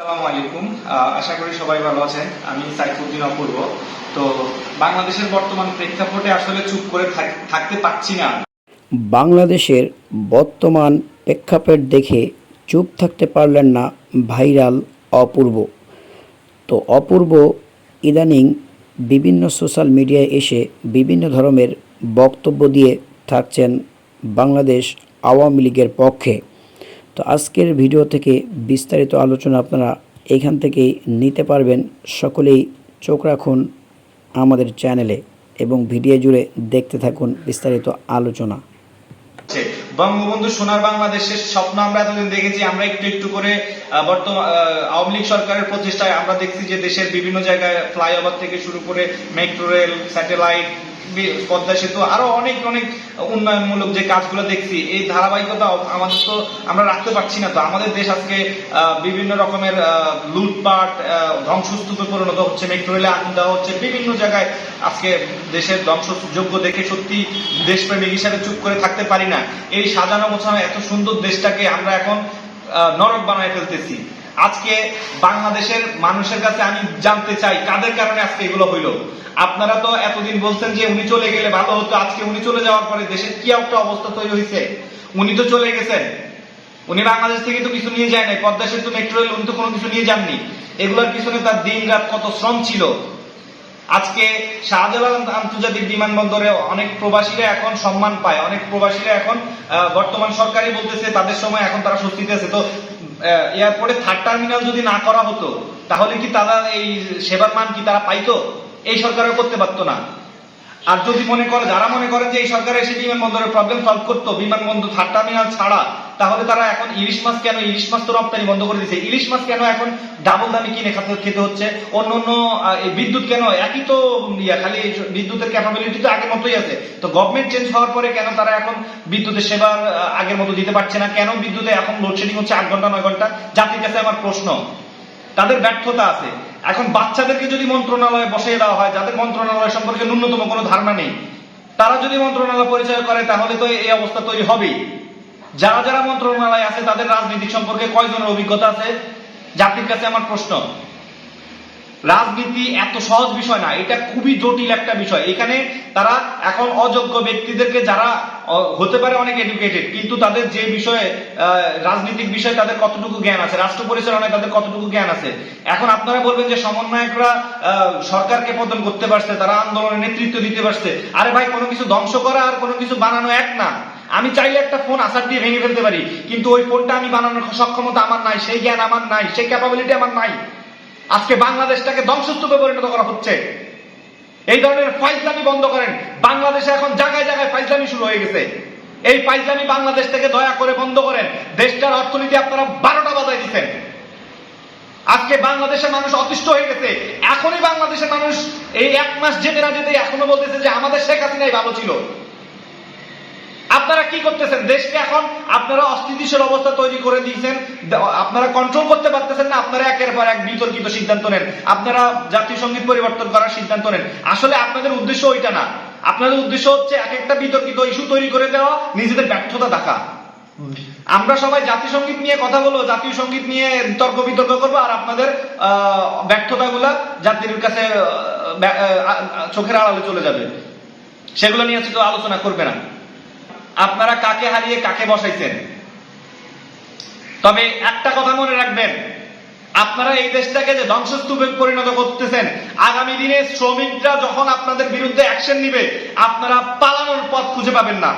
আসসালামু আলাইকুম। আশা করি সবাই ভালো আছেন। আমি সাইফুদ্দিন অপূর্ব। তো বাংলাদেশের বর্তমান প্রেক্ষাপটে আসলে চুপ করে থাকতে না বাংলাদেশের বর্তমান প্রেক্ষাপট দেখে চুপ থাকতে পারলেন না ভাইরাল অপূর্ব। তো অপূর্ব ইদানিং বিভিন্ন সোশ্যাল মিডিয়ায় এসে বিভিন্ন ধরনের বক্তব্য দিয়ে থাকছেন বাংলাদেশ আওয়ামী লীগের পক্ষে। তো আজকের ভিডিও থেকে বিস্তারিত আলোচনা আপনারা এখান থেকেই নিতে পারবেন সকলেই চোখ রাখুন আমাদের চ্যানেলে এবং ভিডিও জুড়ে দেখতে থাকুন বিস্তারিত আলোচনা। বঙ্গবন্ধু সোনার বাংলাদেশের স্বপ্ন আমরা এতদিন দেখেছি, আমরা একটু একটু করে বর্তমান আওয়ামী লীগ সরকারের প্রচেষ্টায় আমরা দেখছি যে দেশের বিভিন্ন জায়গায় ফ্লাইওভার থেকে শুরু করে মেট্রো রেল, স্যাটেলাইট পদ্মা সেতু, আরও অনেক অনেক উন্নয়নমূলক যে কাজগুলো দেখছি, এই ধারাবাহিকতা আমাদের তো আমরা রাখতে পারছি না তো। আমাদের দেশ আজকে বিভিন্ন রকমের লুটপাট ধ্বংসস্তূপে পরিণত হচ্ছে, মেট্রো রেলে আগুন দেওয়া হচ্ছে, বিভিন্ন জায়গায় আজকে দেশের ধ্বংসযোগ্য দেখে সত্যি দেশপ্রেমিক হিসাবে চুপ করে থাকতে পারি না। এই সাজানো গোছানো এত সুন্দর দেশটাকে আমরা এখন নরক বানায় ফেলতেছি। আজকে বাংলাদেশের মানুষের কাছে আমি জানতে চাই, কাদের কারণে আজকে এগুলো হইল? আপনারা তো এতদিন বলছেন যে উনি চলে গেলে ভালো হতো, আজকে উনি চলে যাওয়ার পরে দেশের কি একটা অবস্থা তৈরি হয়েছে উনি তো চলে গেছেন। উনি বাংলাদেশ থেকে তো কিছু নিয়ে যায় নাই, পদ্মা সেতু, মেট্রো রেল, উনি তো কোনো কিছু নিয়ে যাননি। এগুলোর পিছনে তার দিন রাত কত শ্রম ছিল? আজকে শাহজালাল আন্তর্জাতিক বিমানবন্দরে অনেক প্রবাসীরা এখন সম্মান পায়, অনেক প্রবাসীরা এখন বর্তমান সরকারই বলতেছে তাদের সময় এখন তারা স্বস্তিতে আছে তো এয়ারপোর্টে থার্ড টার্মিনাল যদি না করা হতো, তাহলে কি তারা এই সেবার মান কি তারা পাইতো? এই সরকারও করতে পারতো না। আর যদি মনে করে, যারা মনে করে যে এই সরকার এসে বিমানবন্দরের প্রবলেম সলভ করতো, বিমানবন্দর থার্ড টার্মিনাল ছাড়া, তাহলে তারা এখন ইলিশ মাছ কেন, ইলিশ মাছ তো রপ্তানি বন্ধ করে দিয়েছে। ইলিশ মাছ কেন এখন ডাবল দামে কিনে খাতে- খেতে হচ্ছে? অন্য অন্য বিদ্যুৎ কেন? একই তো ইয়া, খালি বিদ্যুতের ক্যাপাবিলিটি তো আগের মতোই আছে। তো গভর্নমেন্ট চেঞ্জ হওয়ার পরে কেন তারা এখন বিদ্যুতের সেবা আগের মতো দিতে পারছে না? কেন বিদ্যুতে এখন লোডশেডিং হচ্ছে আট ঘণ্টা, নয় ঘণ্টা? জাতির কাছে আমার প্রশ্ন। তাদের ব্যর্থতা আছে। এখন বাচ্চাদেরকে যদি মন্ত্রণালয়ে বসিয়ে দেওয়া হয়, যাদের মন্ত্রণালয় সম্পর্কে ন্যূনতম কোনো ধারণা নেই, তারা যদি মন্ত্রণালয় পরিচয় করে, তাহলে তো এই অবস্থা তৈরি হবেই। যারা যারা মন্ত্রণালয় আছে, তাদের রাজনীতি সম্পর্কে কয়জনের অভিজ্ঞতা আছে? জাতির কাছে আমার প্রশ্ন। রাজনীতি এত সহজ বিষয় না, এটা খুবই জটিল একটা বিষয়। এখানে তারা এখন অযোগ্য ব্যক্তিদেরকে যারা হতে পারে অনেক এডুকেটেড কিন্তু তাদের যে বিষয়ে রাজনৈতিক বিষয়ে তাদের কতটুকু জ্ঞান আছে, রাষ্ট্র পরিচালনায় তাদের কতটুকু জ্ঞান আছে? এখন আপনারা বলবেন যে সমন্বয়করা সরকারকে পতন করতে পারছে, তারা আন্দোলনে নেতৃত্ব দিতে পারছে। আরে ভাই, কোনো কিছু ধ্বংস করা আর কোনো কিছু বানানো এক না। আমি চাইলে একটা ফোন আসার দিয়ে ভেঙে ফেলতে পারি, কিন্তু ওই ফোনটা আমি বানানোর সক্ষমতা আমার নাই, সেই জ্ঞান আমার নাই, সেই ক্যাপাবিলিটি আমার নাই। আজকে বাংলাদেশটাকে ধ্বংসস্তূপে পরিণত করা হচ্ছে। এই ধরনের ফাইজলামি বন্ধ করেন। বাংলাদেশে এখন জায়গায় জায়গায় ফাইজলামি শুরু হয়ে গেছে। এই ফাইজলামি বাংলাদেশ থেকে দয়া করে বন্ধ করেন। দেশটার অর্থনীতি আপনারা বারোটা বাজায় দিচ্ছেন। আজকে বাংলাদেশের মানুষ অতিষ্ঠ হয়ে গেছে। এখনই বাংলাদেশের মানুষ এই এক মাস যেতে না যেতে এখনও বলতেছে যে আমাদের শেখ হাসিনাই ভালো ছিল। কি করতেছেন? দেশকে এখন আপনারা অস্থিতিশীল অবস্থা তৈরি করে দিয়েছেন। আপনারা কন্ট্রোল করতে পারতেছেন না আপনারা একের পর এক বিতর্কিত সিদ্ধান্ত নেন। আপনারা জাতীয় সংগীত পরিবর্তন করার সিদ্ধান্ত নেন। আসলে আপনাদের উদ্দেশ্য ওইটা না। আপনাদের উদ্দেশ্য হচ্ছে এক একটা বিতর্কিত ইস্যু তৈরি করে দেওয়া নিজেদের ব্যর্থতা দেখা। আমরা সবাই জাতীয় সংগীত নিয়ে কথা বলব জাতীয় সংগীত নিয়ে তর্ক বিতর্ক করব আর আপনাদের আহ, ব্যর্থতাগুলা জাতির কাছে চোখের আড়ালে চলে যাবে। সেগুলো নিয়ে আলোচনা করবে না। আপনারা কাকে হারিয়ে কাকে বসাইছেন? তবে একটা কথা মনে রাখবেন, আপনারা এই দেশটাকে যে ধ্বংসস্তূপে পরিণত করতেছেন, আগামী দিনে শ্রমিকরা যখন আপনাদের বিরুদ্ধে অ্যাকশন নিবে, আপনারা পালানোর পথ খুঁজে পাবেন না।